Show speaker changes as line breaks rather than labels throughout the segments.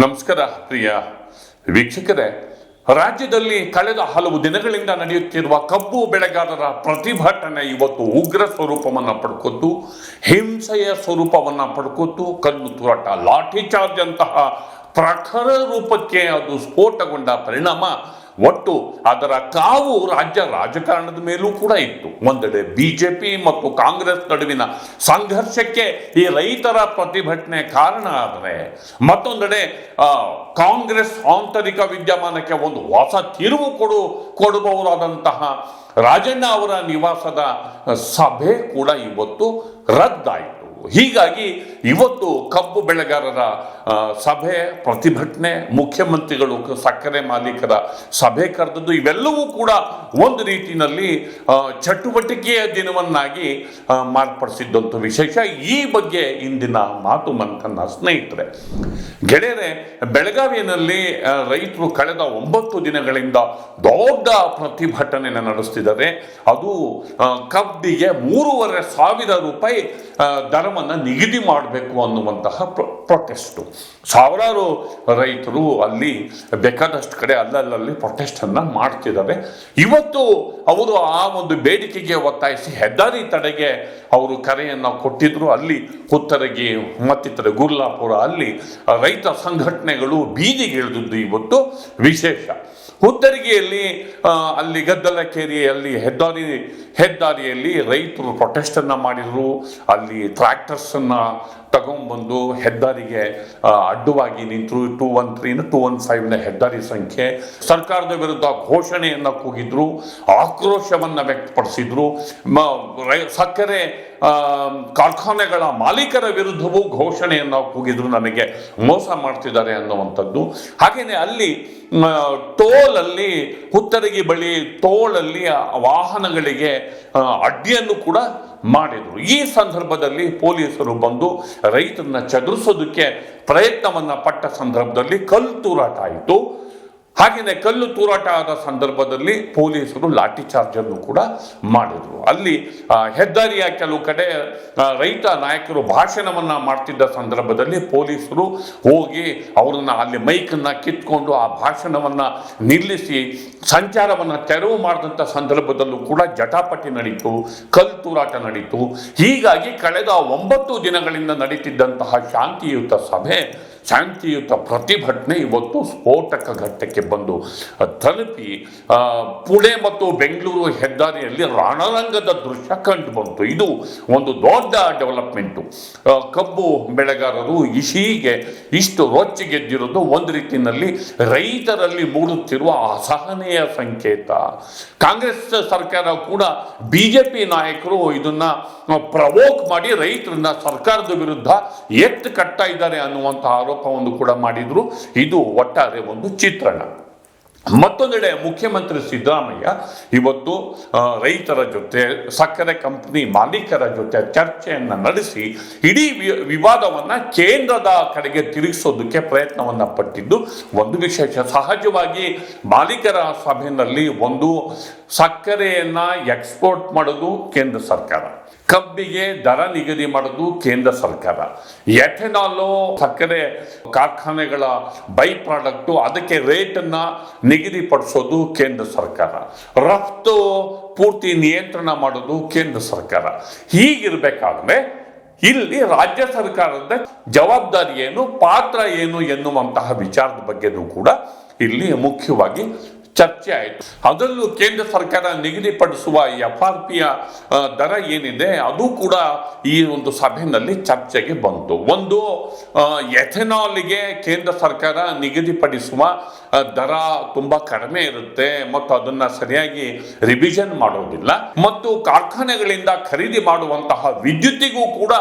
ನಮಸ್ಕಾರ, ಪ್ರಿಯ ವೀಕ್ಷಕರೇ. ರಾಜ್ಯದಲ್ಲಿ ಕಳೆದ ಹಲವು ದಿನಗಳಿಂದ ನಡೆಯುತ್ತಿರುವ ಕಬ್ಬು ಬೆಳೆಗಾರರ ಪ್ರತಿಭಟನೆ ಇವತ್ತು ಉಗ್ರ ಸ್ವರೂಪವನ್ನು ಪಡ್ಕೊತು ಹಿಂಸೆಯ ಸ್ವರೂಪವನ್ನು ಪಡ್ಕೊತು ಕಲ್ಲು ತೂರಾಟ, ಲಾಠಿ ಚಾರ್ಜ್ ಅಂತಹ ಪ್ರಖರ ರೂಪಕ್ಕೆ ಅದು ಸ್ಫೋಟಗೊಂಡ ಪರಿಣಾಮ. ಒಟ್ಟು ಅದರ ಕಾವು ರಾಜ್ಯ ರಾಜಕಾರಣದ ಮೇಲೂ ಕೂಡ ಇತ್ತು. ಒಂದೆಡೆ ಬಿಜೆಪಿ ಮತ್ತು ಕಾಂಗ್ರೆಸ್ ನಡುವಿನ ಸಂಘರ್ಷಕ್ಕೆ ಈ ರೈತರ ಪ್ರತಿಭಟನೆ ಕಾರಣ ಆದರೆ, ಮತ್ತೊಂದೆಡೆ ಕಾಂಗ್ರೆಸ್ ಆಂತರಿಕ ವಿದ್ಯಮಾನಕ್ಕೆ ಒಂದು ಹೊಸ ತಿರುವು ಕೊಡು ಕೊಡಬಹುದಾದಂತಹ ರಾಜಣ್ಣ ಅವರ ನಿವಾಸದ ಸಭೆ ಕೂಡ ಇವತ್ತು ರದ್ದಾಯಿತು. ಹೀಗಾಗಿ ಇವತ್ತು ಕಬ್ಬು ಬೆಳೆಗಾರರ ಸಭೆ, ಪ್ರತಿಭಟನೆ, ಮುಖ್ಯಮಂತ್ರಿಗಳು ಸಕ್ಕರೆ ಮಾಲೀಕರ ಸಭೆ ಕರೆದದ್ದು, ಇವೆಲ್ಲವೂ ಕೂಡ ಒಂದು ರೀತಿಯಲ್ಲಿ ಚಟುವಟಿಕೆಯ ದಿನವನ್ನಾಗಿ ಮಾರ್ಪಡಿಸಿದ್ದಂಥ ವಿಶೇಷ. ಈ ಬಗ್ಗೆ ಇಂದಿನ ಮಾತು ಮಂತನ್ನ ಸ್ನೇಹಿತರೆ, ಗೆಳೆಯರೆ, ಬೆಳಗಾವಿಯಲ್ಲಿ ರೈತರು ಕಳೆದ ಒಂಬತ್ತು ದಿನಗಳಿಂದ ದೊಡ್ಡ ಪ್ರತಿಭಟನೆಯನ್ನು ನಡೆಸ್ತಿದ್ದಾರೆ. ಅದು ಕಬ್ಬಿಗೆ ಮೂರುವರೆ ಸಾವಿರ ರೂಪಾಯಿ ದರವನ್ನು ನಿಗದಿ ಮಾಡಬೇಕು ಅನ್ನುವಂತಹ ಪ್ರೊಟೆಸ್ಟು ಸಾವಿರಾರು ರೈತರು ಅಲ್ಲಿ ಬೇಕಾದಷ್ಟು ಕಡೆ ಅಲ್ಲಲ್ಲಿ ಪ್ರೊಟೆಸ್ಟನ್ನು ಮಾಡ್ತಿದ್ದಾರೆ ಇವತ್ತು ಅವರು ಆ ಒಂದು ಬೇಡಿಕೆಗೆ ಒತ್ತಾಯಿಸಿ ಹೆದ್ದಾರಿ ತಡೆಗೆ ಅವರು ಕರೆಯನ್ನು ಕೊಟ್ಟಿದ್ರು. ಅಲ್ಲಿ ಉತ್ತರಗಿ ಮತ್ತಿತರ ಗುರ್ಲಾಪುರ ಅಲ್ಲಿ ರೈತ ಸಂಘಟನೆಗಳು ಬೀದಿಗೆ ಇಳಿದಿದ್ದು ಇವತ್ತು ವಿಶೇಷ. ಹುತ್ತರಿಗೆಯಲ್ಲಿ ಆ, ಅಲ್ಲಿ ಗದ್ದಲಕೇರಿಯಲ್ಲಿ ಹೆದ್ದಾರಿ ಹೆದ್ದಾರಿಯಲ್ಲಿ ರೈತರು ಪ್ರೊಟೆಸ್ಟನ್ನು ಮಾಡಿದರು. ಅಲ್ಲಿ ಟ್ರ್ಯಾಕ್ಟರ್ಸನ್ನು ತಗೊಂಡ್ಬಂದು ಹೆದ್ದಾರಿಗೆ ಅಡ್ಡವಾಗಿ ನಿಂತರು. ಟೂ ಒನ್ ತ್ರೀನ ಟೂ ಒನ್ ಫೈವ್ನ ಹೆದ್ದಾರಿ ಸಂಖ್ಯೆ. ಸರ್ಕಾರದ ವಿರುದ್ಧ ಘೋಷಣೆಯನ್ನು ಕೂಗಿದ್ರು. ಆಕ್ರೋಶವನ್ನ ವ್ಯಕ್ತಪಡಿಸಿದ್ರು. ಸಕ್ಕರೆ ಕಾರ್ಖಾನೆಗಳ ಮಾಲೀಕರ ವಿರುದ್ಧವೂ ಘೋಷಣೆಯನ್ನು ಕೂಗಿದ್ರು. ನನಗೆ ಮೋಸ ಮಾಡ್ತಿದ್ದಾರೆ ಅನ್ನುವಂಥದ್ದು. ಹಾಗೆಯೇ ಅಲ್ಲಿ ಮ, ಟೋಲಲ್ಲಿ ಹುತ್ತರಗಿ ಬಳಿ ತೋಳಲ್ಲಿ ವಾಹನಗಳಿಗೆ ಅಡ್ಡಿಯನ್ನು ಕೂಡ ಮಾಡಿದ್ರು. ಈ ಸಂದರ್ಭದಲ್ಲಿ ಪೊಲೀಸರು ಬಂದು ರೈತರನ್ನ ಚದುರಿಸೋದಕ್ಕೆ ಪ್ರಯತ್ನವನ್ನ ಪಟ್ಟ ಸಂದರ್ಭದಲ್ಲಿ ಕಲ್ಲು ತೂರಾಟ ಆಯಿತು. ಹಾಗೆಯೇ ಕಲ್ಲು ತೂರಾಟ ಆದ ಸಂದರ್ಭದಲ್ಲಿ ಪೊಲೀಸರು ಲಾಠಿ ಚಾರ್ಜ್ ಅನ್ನು ಕೂಡ ಮಾಡಿದ್ರು. ಅಲ್ಲಿ ಹೆದ್ದಾರಿಯ ಕೆಲವು ಕಡೆ ರೈತ ನಾಯಕರು ಭಾಷಣವನ್ನ ಮಾಡ್ತಿದ್ದ ಸಂದರ್ಭದಲ್ಲಿ ಪೊಲೀಸರು ಹೋಗಿ ಅವರನ್ನ ಅಲ್ಲಿ ಮೈಕನ್ನ ಕಿತ್ಕೊಂಡು ಆ ಭಾಷಣವನ್ನ ನಿಲ್ಲಿಸಿ ಸಂಚಾರವನ್ನ ತೆರವು ಮಾಡಿದಂಥ ಸಂದರ್ಭದಲ್ಲೂ ಕೂಡ ಜಟಾಪಟಿ ನಡೀತು, ಕಲ್ಲು ತೂರಾಟ ನಡೀತು. ಹೀಗಾಗಿ ಕಳೆದ ಒಂಬತ್ತು ದಿನಗಳಿಂದ ನಡೀತಿದ್ದಂತಹ ಶಾಂತಿಯುತ ಸಭೆ ಶಾಂತಿಯುತ ಪ್ರತಿಭಟನೆ ಇವತ್ತು ಸ್ಫೋಟಕ ಘಟ್ಟಕ್ಕೆ ಬಂದು ತಲುಪಿ ಪುಣೆ ಮತ್ತು ಬೆಂಗಳೂರು ಹೆದ್ದಾರಿಯಲ್ಲಿ ರಣರಂಗದ ದೃಶ್ಯ ಕಂಡು ಬಂತು. ಇದು ಒಂದು ದೊಡ್ಡ ಡೆವಲಪ್ಮೆಂಟು. ಕಬ್ಬು ಬೆಳೆಗಾರರು ಇಶೀಗೆ ಇಷ್ಟು ರೊಚ್ಚಿಗೆದ್ದಿರೋದು ಒಂದು ರೀತಿಯಲ್ಲಿ ರೈತರಲ್ಲಿ ಮೂಡುತ್ತಿರುವ ಅಸಹನೆಯ ಸಂಕೇತ. ಕಾಂಗ್ರೆಸ್ ಸರ್ಕಾರ ಕೂಡ ಬಿಜೆಪಿ ನಾಯಕರು ಇದನ್ನ ಪ್ರವೋಕ್ ಮಾಡಿ ರೈತರನ್ನ ಸರ್ಕಾರದ ವಿರುದ್ಧ ಎತ್ತು ಕಟ್ತಾ ಇದ್ದಾರೆ ಅನ್ನುವಂಥ ಆರೋಪವನ್ನು ಕೂಡ ಮಾಡಿದ್ರು. ಇದು ಒಟ್ಟಾರೆ ಒಂದು ಚಿತ್ರಣ. ಮತ್ತೊಂದೆಡೆ ಮುಖ್ಯಮಂತ್ರಿ ಸಿದ್ದರಾಮಯ್ಯ ಇವತ್ತು ರೈತರ ಜೊತೆ, ಸಕ್ಕರೆ ಕಂಪನಿ ಮಾಲೀಕರ ಜೊತೆ ಚರ್ಚೆಯನ್ನು ನಡೆಸಿ ಇಡೀ ವಿವಾದವನ್ನ ಕೇಂದ್ರದ ಕಡೆಗೆ ತಿರುಗಿಸೋದಕ್ಕೆ ಪ್ರಯತ್ನವನ್ನ ಪಟ್ಟಿದ್ದು ಒಂದು ವಿಶೇಷ. ಸಹಜವಾಗಿ ಮಾಲೀಕರ ಸಭೆಯಲ್ಲಿ ಒಂದು ಸಕ್ಕರೆಯನ್ನ ಎಕ್ಸ್ಪೋರ್ಟ್ ಮಾಡೋದು ಕೇಂದ್ರ ಸರ್ಕಾರ. ಕಬ್ಬಿಗೆ ದರ ನಿಗದಿ ಮಾಡೋದು ಕೇಂದ್ರ ಸರ್ಕಾರ. ಎಥೆನಾಲು, ಸಕ್ಕರೆ ಕಾರ್ಖಾನೆಗಳ ಬೈ ಪ್ರಾಡಕ್ಟು ಅದಕ್ಕೆ ರೇಟನ್ನ ನಿಗದಿಪಡಿಸೋದು ಕೇಂದ್ರ ಸರ್ಕಾರ. ರಫ್ತು ಪೂರ್ತಿ ನಿಯಂತ್ರಣ ಮಾಡೋದು ಕೇಂದ್ರ ಸರ್ಕಾರ. ಹೀಗಿರ್ಬೇಕಾದ್ರೆ ಇಲ್ಲಿ ರಾಜ್ಯ ಸರ್ಕಾರದ ಜವಾಬ್ದಾರಿ ಏನು ಪಾತ್ರ ಏನು ಎನ್ನುವಂತಹ ವಿಚಾರದ ಬಗ್ಗೆನೂ ಕೂಡ ಇಲ್ಲಿ ಮುಖ್ಯವಾಗಿ ಚರ್ಚೆ ಆಯಿತು. ಅದರಲ್ಲೂ ಕೇಂದ್ರ ಸರ್ಕಾರ ನಿಗದಿಪಡಿಸುವ ಎಫ್ ಆರ್ ಪಿಯ ದರ ಏನಿದೆ, ಅದು ಕೂಡ ಈ ಒಂದು ಸಭೆಯಲ್ಲಿ ಚರ್ಚೆಗೆ ಬಂತು. ಒಂದು ಎಥೆನಾಲ್ಗೆ ಕೇಂದ್ರ ಸರ್ಕಾರ ನಿಗದಿಪಡಿಸುವ ದರ ತುಂಬಾ ಕಡಿಮೆ ಇರುತ್ತೆ, ಮತ್ತು ಅದನ್ನ ಸರಿಯಾಗಿ ರಿವಿಷನ್ ಮಾಡೋದಿಲ್ಲ. ಮತ್ತು ಕಾರ್ಖಾನೆಗಳಿಂದ ಖರೀದಿ ಮಾಡುವಂತಹ ವಿದ್ಯುತ್ತಿಗೂ ಕೂಡ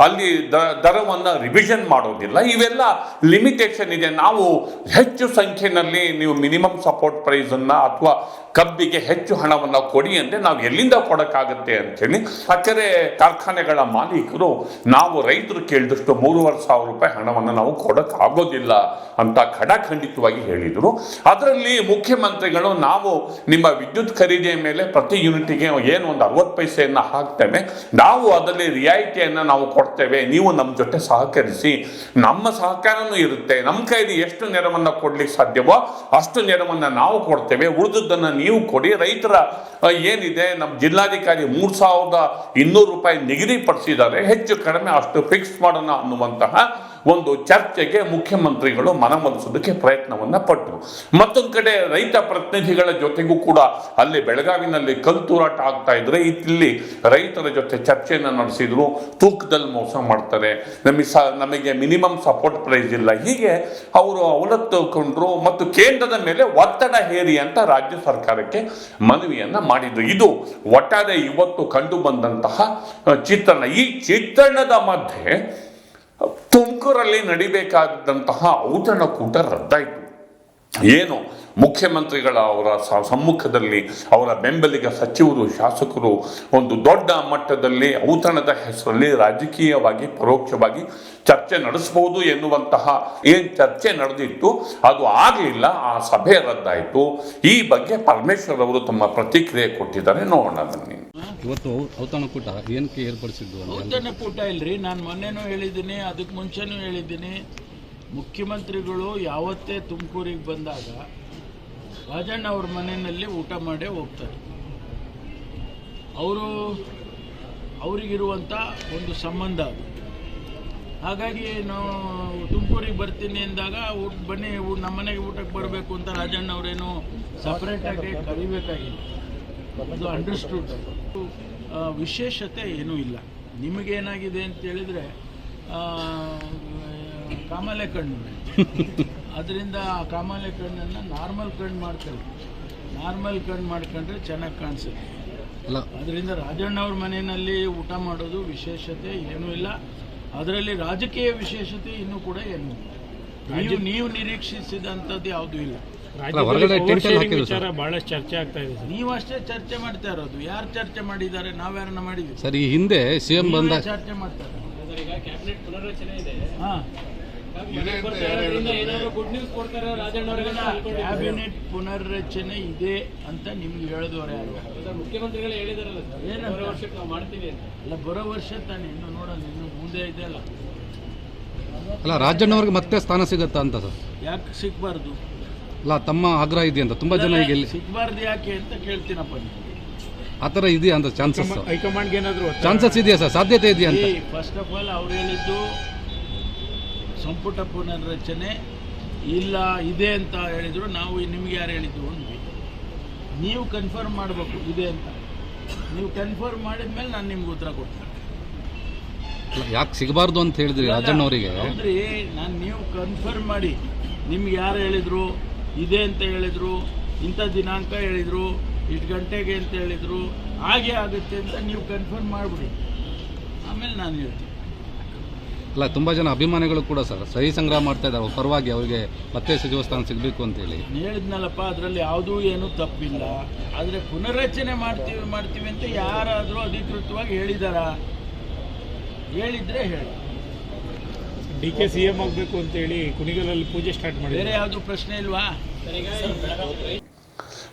ಅಲ್ಲಿ ದ- ದರವನ್ನು ರಿವಿಷನ್ ಮಾಡೋದಿಲ್ಲ. ಇವೆಲ್ಲ ಲಿಮಿಟೇಷನ್ ಇದೆ. ನಾವು ಹೆಚ್ಚು ಸಂಖ್ಯೆಯಲ್ಲಿ ನೀವು ಮಿನಿಮಮ್ ಸಪೋರ್ಟ್ ಪ್ರೈಸನ್ನು ಅಥವಾ ಕಬ್ಬಿಗೆ ಹೆಚ್ಚು ಹಣವನ್ನು ಕೊಡಿ ಅಂದರೆ ನಾವು ಎಲ್ಲಿಂದ ಕೊಡೋಕ್ಕಾಗುತ್ತೆ ಅಂತೇಳಿ ಸಕ್ಕರೆ ಕಾರ್ಖಾನೆಗಳ ಮಾಲೀಕರು ನಾವು ರೈತರು ಕೇಳಿದಷ್ಟು ಮೂರುವರೆ ಸಾವಿರ ರೂಪಾಯಿ ಹಣವನ್ನು ನಾವು ಕೊಡೋಕ್ಕಾಗೋದಿಲ್ಲ ಅಂತ ಖಡಾಖಂಡಿತವಾಗಿ ಹೇಳಿದರು. ಅದರಲ್ಲಿ ಮುಖ್ಯಮಂತ್ರಿಗಳು ನಾವು ನಿಮ್ಮ ವಿದ್ಯುತ್ ಖರೀದಿಯ ಮೇಲೆ ಪ್ರತಿ ಯೂನಿಟಿಗೆ ಏನು ಒಂದು ಅರವತ್ತು ಪೈಸೆಯನ್ನು ಹಾಕ್ತೇವೆ. ನಾವು ಅದರಲ್ಲಿ ರಿಯಾಯಿತಿಯನ್ನು ನಾವು ಕೊಡ್ತೇವೆ. ಕೊಡ್ತೇವೆ, ನೀವು ನಮ್ಮ ಜೊತೆ ಸಹಕರಿಸಿ. ನಮ್ಮ ಸಹಕಾರನೂ ಇರುತ್ತೆ. ನಮ್ಮ ಕೈಲಿ ಎಷ್ಟು ನೆರವನ್ನು ಕೊಡ್ಲಿಕ್ಕೆ ಸಾಧ್ಯವೋ ಅಷ್ಟು ನೆರವನ್ನು ನಾವು ಕೊಡ್ತೇವೆ. ಉಳಿದದ್ದನ್ನು ನೀವು ಕೊಡಿ. ರೈತರ ಏನಿದೆ, ನಮ್ಮ ಜಿಲ್ಲಾಧಿಕಾರಿ ಮೂರು ಸಾವಿರದ ಇನ್ನೂರು ರೂಪಾಯಿ ನಿಗದಿಪಡಿಸಿದ್ದಾರೆ. ಹೆಚ್ಚು ಕಡಿಮೆ ಅಷ್ಟು ಫಿಕ್ಸ್ ಮಾಡೋಣ ಅನ್ನುವಂತಹ ಒಂದು ಚರ್ಚೆಗೆ ಮುಖ್ಯಮಂತ್ರಿಗಳು ಮನವೊಲಿಸೋದಕ್ಕೆ ಪ್ರಯತ್ನವನ್ನ ಪಟ್ಟರು ಮತ್ತೊಂದು ಕಡೆ ರೈತ ಪ್ರತಿನಿಧಿಗಳ ಜೊತೆಗೂ ಕೂಡ ಅಲ್ಲಿ ಬೆಳಗಾವಿನಲ್ಲಿ ಕಲ್ತೂರಾಟ ಆಗ್ತಾ ಇದ್ರೆ ಇಲ್ಲಿ ರೈತರ ಜೊತೆ ಚರ್ಚೆಯನ್ನು ನಡೆಸಿದ್ರು, ತೂಕದಲ್ಲಿ ಮೋಸ ಮಾಡ್ತಾರೆ. ನಮಗೆ ಸ, ನಮಗೆ ಮಿನಿಮಮ್ ಸಪೋರ್ಟ್ ಪ್ರೈಸ್ ಇಲ್ಲ. ಹೀಗೆ ಅವರು ಅವಲತ್ತುಕೊಂಡ್ರು ಮತ್ತು ಕೇಂದ್ರದ ಮೇಲೆ ಒತ್ತಡ ಹೇರಿ ಅಂತ ರಾಜ್ಯ ಸರ್ಕಾರಕ್ಕೆ ಮನವಿಯನ್ನ ಮಾಡಿದ್ರು. ಇದು ಒಟ್ಟಾರೆ ಇವತ್ತು ಕಂಡು ಬಂದಂತಹ ಚಿತ್ರಣ. ಈ ಚಿತ್ರಣದ ಮಧ್ಯೆ ತುಮಕೂರಲ್ಲಿ ನಡಿಬೇಕಾದಂತಹ ಔತಣಕೂಟ ರದ್ದಾಯಿತು. ಏನು? ಮುಖ್ಯಮಂತ್ರಿಗಳ ಅವರ ಸಮ್ಮುಖದಲ್ಲಿ ಅವರ ಬೆಂಬಲಿಗ ಸಚಿವರು, ಶಾಸಕರು ಒಂದು ದೊಡ್ಡ ಮಟ್ಟದಲ್ಲಿ ಔತಣದ ಹೆಸರಲ್ಲಿ ರಾಜಕೀಯವಾಗಿ ಪರೋಕ್ಷವಾಗಿ ಚರ್ಚೆ ನಡೆಸಬಹುದು ಎನ್ನುವಂತಹ ಏನು ಚರ್ಚೆ ನಡೆದಿತ್ತು, ಅದು ಆಗಲಿಲ್ಲ, ಆ ಸಭೆ ರದ್ದಾಯಿತು. ಈ ಬಗ್ಗೆ ಪರಮೇಶ್ವರ್ ಅವರು ತಮ್ಮ ಪ್ರತಿಕ್ರಿಯೆ ಕೊಟ್ಟಿದ್ದಾರೆ. ನೋಡೋಣ ಬನ್ನಿ.
ಇವತ್ತು ಔತಣಕೂಟ ಏನಕ್ಕೆ ಏರ್ಪಡಿಸಿದ್ದು
ಔತಣಕೂಟ ಇಲ್ರಿ. ನಾನು ಮೊನ್ನೆನೂ ಹೇಳಿದ್ದೀನಿ ಅದಕ್ಕೆ ಮುಂಚೆನೂ ಹೇಳಿದ್ದೀನಿ. ಮುಖ್ಯಮಂತ್ರಿಗಳು ಯಾವತ್ತೇ ತುಮಕೂರಿಗೆ ಬಂದಾಗ ರಾಜಣ್ಣ ಅವ್ರ ಮನೆಯಲ್ಲಿ ಊಟ ಮಾಡೇ ಹೋಗ್ತಾರೆ. ಅವರು ಅವರಿಗಿರುವಂಥ ಒಂದು ಸಂಬಂಧ ಅದು. ಹಾಗಾಗಿ ನಾವು ತುಮಕೂರಿಗೆ ಬರ್ತೀನಿ ಅಂದಾಗ ಊಟ ಬನ್ನಿ ನಮ್ಮ ಮನೆಗೆ ಊಟಕ್ಕೆ ಬರಬೇಕು ಅಂತ ರಾಜಣ್ಣ ಅವರೇನು ಸಪ್ರೇಟಾಗಿ ಕರಿಬೇಕಾಗಿಲ್ಲ. ಅದು ಅಂಡರ್ಸ್ಟುಡ್ ವಿಶೇಷತೆ ಏನೂ ಇಲ್ಲ. ನಿಮಗೇನಾಗಿದೆ ಅಂತ ಹೇಳಿದ್ರೆ ಆ, ಕಾಮಾಲೆ ಕಣ್ಣು ಅದರಿಂದ ಆ ಕಾಮಾಲೆ ಕಣ್ಣನ್ನು ನಾರ್ಮಲ್ ಕಣ್ಣು ಮಾಡ್ತೇವೆ ನಾರ್ಮಲ್ ಕಣ್ಣು ಮಾಡ್ಕೊಂಡ್ರೆ ಚೆನ್ನಾಗಿ ಕಾಣಿಸುತ್ತೆ. ಅದರಿಂದ ರಾಜಣ್ಣ ಅವ್ರ ಮನೆಯಲ್ಲಿ ಊಟ ಮಾಡೋದು ವಿಶೇಷತೆ ಏನೂ ಇಲ್ಲ. ಅದರಲ್ಲಿ ರಾಜಕೀಯ ವಿಶೇಷತೆ ಇನ್ನೂ ಕೂಡ ಏನೂ ಇಲ್ಲ. ನೀವು ನೀವು ನಿರೀಕ್ಷಿಸಿದಂಥದ್ದು ಯಾವುದೂ ಇಲ್ಲ.
ಸರ್.
ಬಹಳಷ್ಟು ಚರ್ಚೆ ಆಗ್ತಾ ಇದೆ ನೀವಷ್ಟೇ
ನೀವು ಅಷ್ಟೇ ಚರ್ಚೆ ಮಾಡ್ತಾ ಇರೋದು. ಯಾರು ಚರ್ಚೆ ಮಾಡಿದ್ದಾರೆ? ನಾವ್ಯಾರನ್ನ ಮಾಡಿದ್ವಿ
ಸರ್ ಈ ಹಿಂದೆ ಸಿಎಂ ಬಂದ
ಚರ್ಚೆ ಮಾಡ್ತಾರೆ.
ಈಗ ಕ್ಯಾಬಿನೆಟ್ ಪುನರ್ರಚನೆ ಇದೆ.
ಹಾ.
ಏನಾದ್ರು ಗುಡ್ ನ್ಯೂಸ್ ಕೊಡ್ತಾರೆ ರಾಜಣ್ಣ ಅವರಿಗೆ
ಕ್ಯಾಬಿನೆಟ್ ಪುನರ್ರಚನೆ ಇದೆ ಅಂತ ನಿಮ್ಗೆ ಹೇಳಿದವರು ಯಾರು?
ಮುಖ್ಯಮಂತ್ರಿಗಳು ಹೇಳಿದಾರಲ್ಲ? ಮೂರು ವರ್ಷಕ್ಕೆ ನಾವು ಮಾಡ್ತೀವಿ ಅಂತ.
ಅಲ್ಲ ಬರೋ ವರ್ಷ ತಾನೆ. ಇನ್ನು ನೋಡೋಣ ಇನ್ನು ಮುಂದೆ ಇದೆ ಅಲ್ಲ.
ಅಲ್ಲ ರಾಜಣ್ಣವ್ರಿಗೆ ಮತ್ತೆ ಸ್ಥಾನ ಸಿಗುತ್ತಾ ಅಂತ ಸರ್?
ಯಾಕೆ ಸಿಗ್ಬಾರ್ದು?
ಅಲ್ಲ ತಮ್ಮ ಆಗ್ರಹ ಇದೆ ಅಂತ? ತುಂಬಾ ಜನ ಈಗ ಇಲ್ಲಿ
ಸಿಗಬಾರ್ದು ಯಾಕೆ ಅಂತ ಕೇಳ್ತೀನಪ್ಪ ನಿಮಗೆ.
ಆ ಥರ ಇದೆಯಾ ಅಂತ ಚಾನ್ಸಸ್
ಹೈಕಮಾಂಡ್ಗೆ ಏನಾದರೂ
ಚಾನ್ಸಸ್ ಇದೆಯಾ ಸರ್? ಸಾಧ್ಯತೆ ಇದೆಯಾ ಅಂತ?
ಫಸ್ಟ್ ಆಫ್ ಆಲ್ ಅವ್ರು ಹೇಳಿದ್ದು ಸಂಪುಟ ಪುನರ್ರಚನೆ ಇಲ್ಲ ಇದೆ ಅಂತ ಹೇಳಿದ್ರು ನಾವು ನಿಮ್ಗೆ ಯಾರು ಹೇಳಿದ್ದು ಅಂದ್ವಿ. ನೀವು ಕನ್ಫರ್ಮ್ ಮಾಡಬೇಕು ಇದೆ ಅಂತ. ನೀವು ಕನ್ಫರ್ಮ್ ಮಾಡಿದ್ಮೇಲೆ ನಾನು ನಿಮ್ಗೆ ಉತ್ತರ ಕೊಡ್ತೀನಿ.
ಯಾಕೆ ಸಿಗಬಾರ್ದು ಅಂತ ಹೇಳಿದ್ರಿ ರಾಜಣ್ಣವರಿಗೆ?
ನಾನು ನೀವು ಕನ್ಫರ್ಮ್ ಮಾಡಿ ನಿಮ್ಗೆ ಯಾರು ಹೇಳಿದ್ರು? ಇದೆ ಅಂತ ಹೇಳಿದರು ಇಂಥ ದಿನಾಂಕ ಹೇಳಿದರು ಇಷ್ಟು ಗಂಟೆಗೆ ಅಂತ ಹೇಳಿದರು ಹಾಗೆ ಆಗುತ್ತೆ ಅಂತ ನೀವು ಕನ್ಫರ್ಮ್ ಮಾಡಿಬಿಡಿ. ಆಮೇಲೆ ನಾನು ಹೇಳ್ತೀನಿ.
ಅಲ್ಲ ತುಂಬ ಜನ ಅಭಿಮಾನಿಗಳು ಕೂಡ ಸರ್ ಸಹಿ ಸಂಗ್ರಹ ಮಾಡ್ತಾ ಇದ್ದಾರೆ ಪರವಾಗಿ ಅವರಿಗೆ ಮತ್ತೆ ಸಚಿವ ಸ್ಥಾನ ಸಿಗಬೇಕು ಅಂತ ಹೇಳಿ.
ನಾನು ಹೇಳಿದ್ನಲ್ಲಪ್ಪ ಅದರಲ್ಲಿ ಯಾವುದೂ ಏನೂ ತಪ್ಪಿಲ್ಲ. ಆದರೆ ಪುನರ್ರಚನೆ ಮಾಡ್ತೀವಿ ಮಾಡ್ತೀವಿ ಅಂತ ಯಾರಾದರೂ ಅಧಿಕೃತವಾಗಿ ಹೇಳಿದಾರ? ಹೇಳಿದ್ರೆ ಹೇಳಿ.
ಡಿ ಕೆ ಸಿ ಎಂ ಆಗಬೇಕು ಅಂತೇಳಿ ಕುಣಿಗಲಲ್ಲಿ ಪೂಜೆ ಸ್ಟಾರ್ಟ್
ಮಾಡಿ
ಬೇರೆ
ಯಾವುದು ಪ್ರಶ್ನೆ ಇಲ್ವಾ?
ಸರಿಗ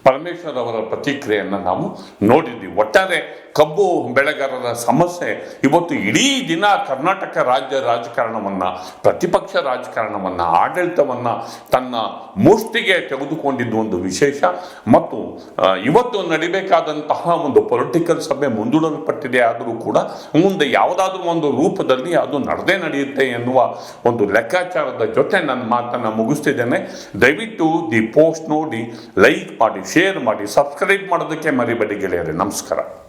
ಪರಮೇಶ್ವರ್ ಅವರ ಪ್ರತಿಕ್ರಿಯೆಯನ್ನು ನಾವು ನೋಡಿದ್ವಿ. ಒಟ್ಟಾರೆ ಕಬ್ಬು ಬೆಳೆಗಾರರ ಸಮಸ್ಯೆ, ಇವತ್ತು ಇಡೀ ದಿನ ಕರ್ನಾಟಕ ರಾಜ್ಯ ರಾಜಕಾರಣವನ್ನು, ಪ್ರತಿಪಕ್ಷ ರಾಜಕಾರಣವನ್ನು, ಆಡಳಿತವನ್ನು ತನ್ನ ಮುಷ್ಟಿಗೆ ತೆಗೆದುಕೊಂಡಿದ್ದು ಒಂದು ವಿಶೇಷ. ಮತ್ತು ಇವತ್ತು ನಡಿಬೇಕಾದಂತಹ ಒಂದು ಪೊಲಿಟಿಕಲ್ ಸಭೆ ಮುಂದೂಡಲ್ಪಟ್ಟಿದೆ ಆದರೂ ಕೂಡ ಮುಂದೆ ಯಾವುದಾದ್ರೂ ಒಂದು ರೂಪದಲ್ಲಿ ಅದು ನಡೆದೇ ನಡೆಯುತ್ತೆ ಎನ್ನುವ ಒಂದು ಲೆಕ್ಕಾಚಾರದ ಜೊತೆ ನನ್ನ ಮಾತನ್ನು ಮುಗಿಸ್ತಿದ್ದೇನೆ. ದಯವಿಟ್ಟು ದಿ ಪೋಸ್ಟ್ ನೋಡಿ, ಲೈಕ್ ಮಾಡಿ ಶೇರ್ ಮಾಡಿ ಸಬ್ಸ್ಕ್ರೈಬ್ ಮಾಡೋದಕ್ಕೆ ಮರಿಬೇಡಿ ಗೆಳೆಯರೆ. ನಮಸ್ಕಾರ.